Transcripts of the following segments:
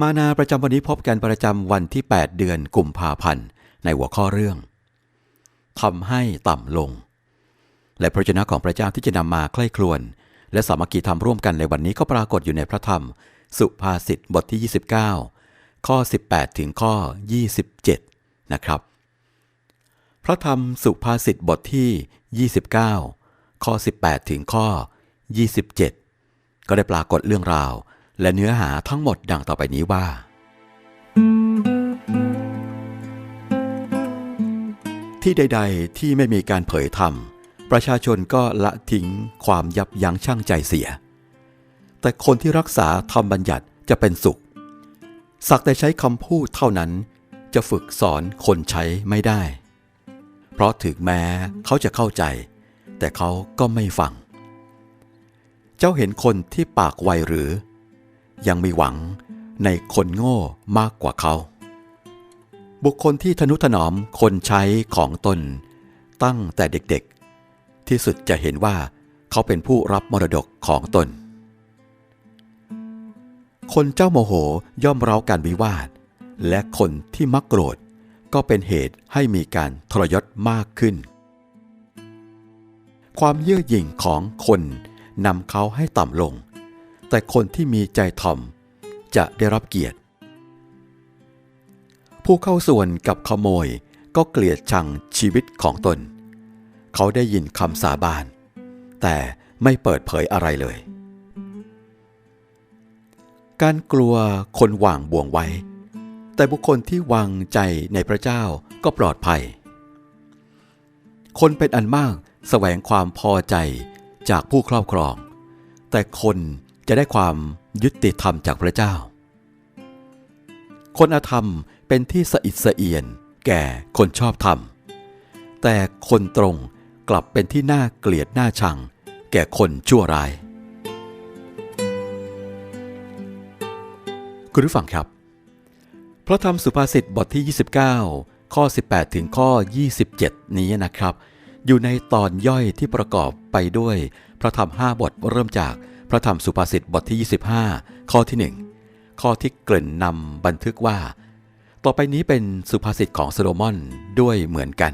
มานาประจำวันนี้พบกันประจำวันที่ 8 เดือนกุมภาพันธ์ในหัวข้อเรื่องทำให้ต่ำลง และพระเจ้าของพระเจ้าที่จะนำมาใคร่ครวญและสามัคคีธรรมร่วมกันในวันนี้ก็ปรากฏอยู่ในพระธรรม สุภาษิตบทที่ 29 ข้อ 18 ถึงข้อ 27 นะครับ พระธรรมสุภาษิตบทที่ 29 ข้อ 18 ถึงข้อ 27 ก็ได้ปรากฏเรื่องราว และเนื้อหาทั้งหมดดังต่อไปนี้ว่า ที่ใด ๆ ที่ไม่มีการเผยธรรม ประชาชนก็ละทิ้งความยับยั้งชั่งใจเสีย แต่คนที่รักษาธรรมบัญญัติจะเป็นสุข สักแต่ใช้คำพูดเท่านั้น จะฝึกสอนคนใช้ไม่ได้ เพราะถึงแม้เขาจะเข้าใจ แต่เขาก็ไม่ฟัง เจ้าเห็นคนที่ปากไวหรือ ยังมีหวังในคนโง่มากกว่าเขา บุคคลที่ทนุถนอมคนใช้ของตน ตั้งแต่เด็กๆ ที่สุดจะเห็นว่าเขาเป็นผู้รับมรดกของตน คนเจ้าโมโหย่อมเร้าการวิวาท และคนที่มักโกรธก็เป็นเหตุให้มีการทรยศมากขึ้น ความเย่อหยิ่งของคนนำเขาให้ต่ำลง แต่คนที่มีใจถ่อมจะได้รับเกียรติ ผู้เข้าส่วนกับขโมยก็เกลียดชังชีวิตของตน เขาได้ยินคำสาบาน แต่ไม่เปิดเผยอะไรเลย การกลัวคนวางบ่วงไว้ แต่บุคคลที่วางใจในพระเจ้าก็ปลอดภัย คนเป็นอันมากแสวงความพอใจจากผู้ครอบครอง แต่คน จะได้ความยุติธรรมจากพระเจ้า คนอธรรมเป็นที่สะอิดสะเอียนแก่คนชอบธรรม แต่คนตรงกลับเป็นที่น่าเกลียดน่าชัง แก่คนชั่วร้าย คุณผู้ฟังครับ พระธรรมสุภาษิตบทที่ 29 ข้อ 18 ถึงข้อ 27 นี้นะครับ อยู่ในตอนย่อยที่ประกอบไปด้วยพระธรรม 5 บทเริ่มจาก ระธรรมสุภาษิตบทที่ 25 ข้อที่ 1 ข้อที่เกริ่นนำบันทึกว่า ต่อไปนี้เป็นสุภาษิตของโซโลมอนด้วยเหมือนกัน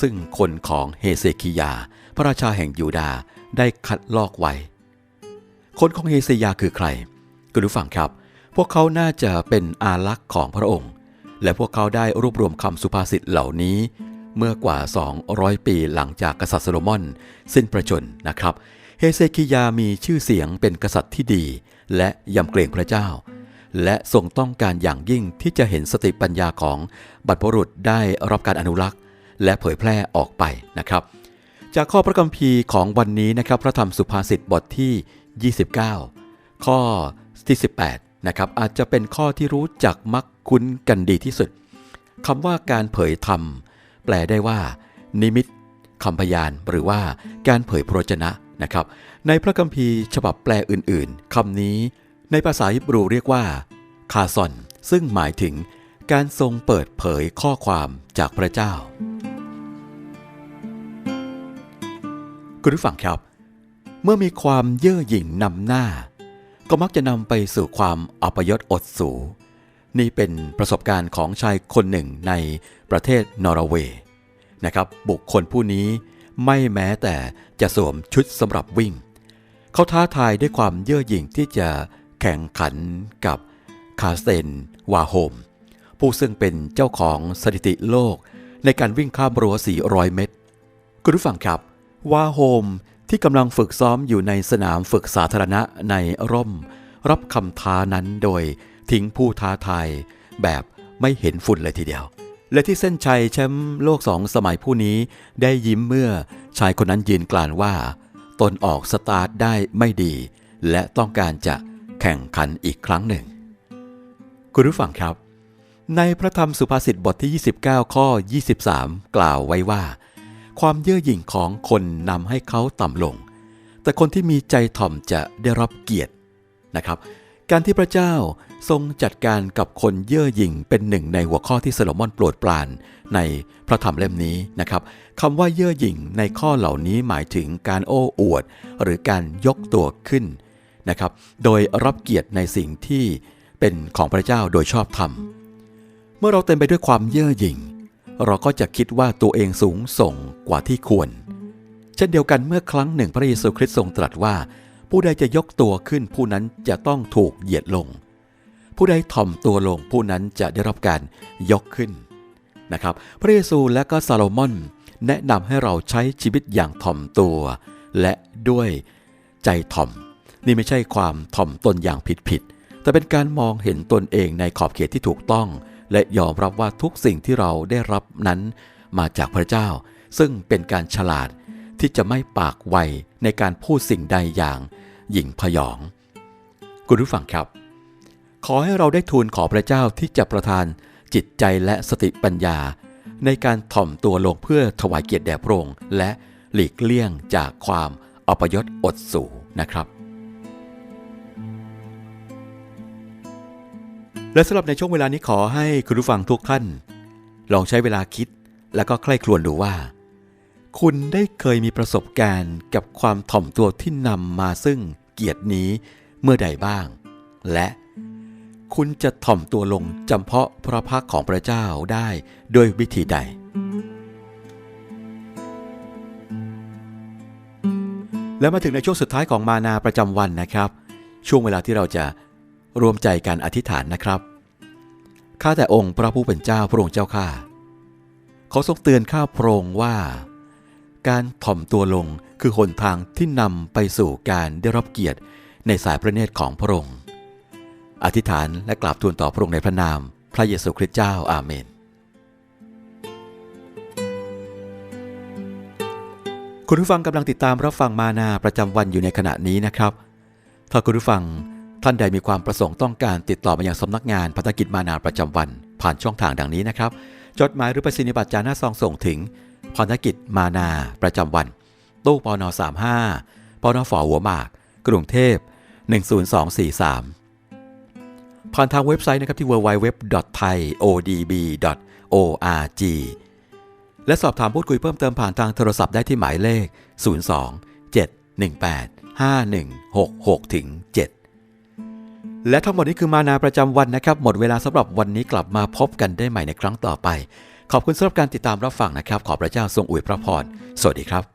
ซึ่งคนของเฮเซคิยา พระราชาแห่งยูดาได้คัดลอกไว้ คนของเฮเซยาคือใครคุณผู้ฟังครับ พวกเขาน่าจะเป็นอาลักษ์ของพระองค์ และพวกเขาได้รวบรวมคำสุภาษิตเหล่านี้ เมื่อกว่า 200 ปีหลังจากกษัตริย์โซโลมอน สิ้นประชนนะครับ เฮเซคิยามีชื่อเสียงเป็นกษัตริย์ที่ดี และยำเกรงพระเจ้า และทรงต้องการอย่างยิ่งที่จะเห็นสติปัญญาของบรรพรุษได้รับการอนุรักษ์ และเผยแพร่ออกไปนะครับ จากข้อพระคัมภีร์ของวันนี้นะครับ พระธรรมสุภาษิตบทที่ 29 ข้อที่ 18 นะครับ อาจจะเป็นข้อที่รู้จักมักคุ้นกันดีที่สุดคำว่าการเผยธรรม แปลได้ว่า นิมิตคำพยานหรือว่าการเผยพระวจนะ นะครับ ในพระคัมภีร์ฉบับแปลอื่นๆคำนี้ ในภาษาฮิบรูเรียกว่า คาซอน ซึ่งหมายถึงการทรงเปิดเผยข้อความจากพระเจ้า คุณผู้ฟังครับ เมื่อมีความเย่อหยิ่งนำหน้า ก็มักจะนำไปสู่ความอัปยศอดสู นี่เป็นประสบการณ์ของชายคนหนึ่งในประเทศนอร์เวย์นะครับ บุคคลผู้นี้ ไม่แม้แต่จะสวมชุดสำหรับวิ่ง เขาท้าทายด้วยความเย่อหยิ่งที่จะแข่งขันกับคาสเซนวาโฮม ผู้ซึ่งเป็นเจ้าของสถิติโลกในการวิ่งข้ามรั้ว 400 เมตร คุณผู้ฟังครับ วาโฮมที่กำลังฝึกซ้อมอยู่ในสนามฝึกสาธารณะในร่ม รับคำท้านั้นโดยทิ้งผู้ท้าทายแบบไม่เห็นฝุ่นเลยทีเดียว และที่เส้นชัยแชมป์โลกสองสมัยผู้นี้ได้ยิ้มเมื่อชายคนนั้นยืนกลานว่า ตนออกสตาร์ทได้ไม่ดี และต้องการจะแข่งขันอีกครั้งหนึ่ง คุณผู้ฟังครับ ในพระธรรมสุภาษิตบทที่ 29 ข้อ 23 กล่าวไว้ว่า ความเย่อหยิ่งของคนนำให้เขาต่ำลง แต่คนที่มีใจถ่อมจะได้รับเกียรตินะครับ การที่พระเจ้าทรงจัดการกับคนเย่อหยิ่งเป็นหนึ่งในหัวข้อที่โซโลมอนโปรดปรานในพระธรรมเล่มนี้นะครับคำว่าเย่อหยิ่งในข้อเหล่านี้หมายถึงการโอ้อวด หรือการยกตัวขึ้นนะครับ โดยรับเกียรติในสิ่งที่เป็นของพระเจ้าโดยชอบธรรม เมื่อเราเต็มไปด้วยความเย่อหยิ่ง เราก็จะคิดว่าตัวเองสูงส่งกว่าที่ควร เช่นเดียวกันเมื่อครั้งหนึ่งพระเยซูคริสต์ทรงตรัสว่า ผู้ใดจะยกตัวขึ้นผู้นั้นจะต้องถูกเหยียดลง ผู้ใดถ่อมตัวลงผู้นั้นจะได้รับการยกขึ้นนะครับ พระเยซูและก็ซาโลมอนแนะนำให้เราใช้ชีวิตอย่างถ่อมตัว และด้วยใจถ่อม นี่ไม่ใช่ความถ่อมตนอย่างผิดๆแต่เป็นการมองเห็นตนเองในขอบเขตที่ถูกต้อง และยอมรับว่าทุกสิ่งที่เราได้รับนั้น มาจากพระเจ้า ซึ่งเป็นการฉลาด ที่จะไม่ปากไวในการพูดสิ่งใดอย่างหยิ่งพยอง คุณผู้ฟังครับ ขอให้เราได้ทูลขอพระเจ้าที่จะประทานจิตใจและสติปัญญา ในการถ่อมตัวลงเพื่อถวายเกียรติแด่พระองค์และหลีกเลี่ยงจากความอัปยศอดสูนะครับ และสำหรับในช่วงเวลานี้ขอให้คุณผู้ฟังทุกท่าน ลองใช้เวลาคิด แล้วก็ใคร่ครวญดูว่า คุณได้เคยมีประสบการณ์กับความถ่อมตัวที่นำมาซึ่งเกียรตินี้เมื่อใดบ้าง และคุณจะถ่อมตัวลงจำเพาะพระพักของพระเจ้าได้ด้วยวิธีใด แล้วมาถึงในช่วงสุดท้ายของมานาประจำวันนะครับ ช่วงเวลาที่เราจะรวมใจกันอธิษฐานนะครับ ข้าแต่องค์พระผู้เป็นเจ้าพระองค์เจ้าข้าเขาทรงเตือนข้าพระองค์ว่า การถ่อมตัวลงคือหนทางที่นำไปสู่การได้รับเกียรติในสายพระเนตรของพระองค์ อธิษฐานและกราบทูลต่อพระองค์ในพระนาม พระเยซูคริสต์เจ้าอาเมน คุณผู้ฟังกำลังติดตามรับฟังมานาประจำวันอยู่ในขณะนี้นะครับ ถ้าคุณผู้ฟังท่านใดมีความประสงค์ต้องการติดต่อมายังสำนักงานพัฒกิจมานาประจำวัน ผ่านช่องทางดังนี้นะครับ จดหมายหรือปรษณียบัตรจาหน้าซองส่งถึง พันกิจมานาประจำวัน ตู้ปอน35ปอนฝหัวหมาก กรุงเทพ 10243 ผ่านทางเว็บไซต์นะครับที่ www.thaiodb.org และสอบถามพูดคุยเพิ่มเติมผ่านทางโทรศัพท์ได้ที่หมายเลข 02 718 5166ถึง7และทั้งหมดนี้คือมานาประจำวันนะครับ หมดเวลาสำหรับวันนี้กลับมาพบกันได้ใหม่ในครั้งต่อไป ขอบคุณสำหรับการติดตามรับฟังนะครับ ขอพระเจ้าทรงอวยพระพร สวัสดีครับ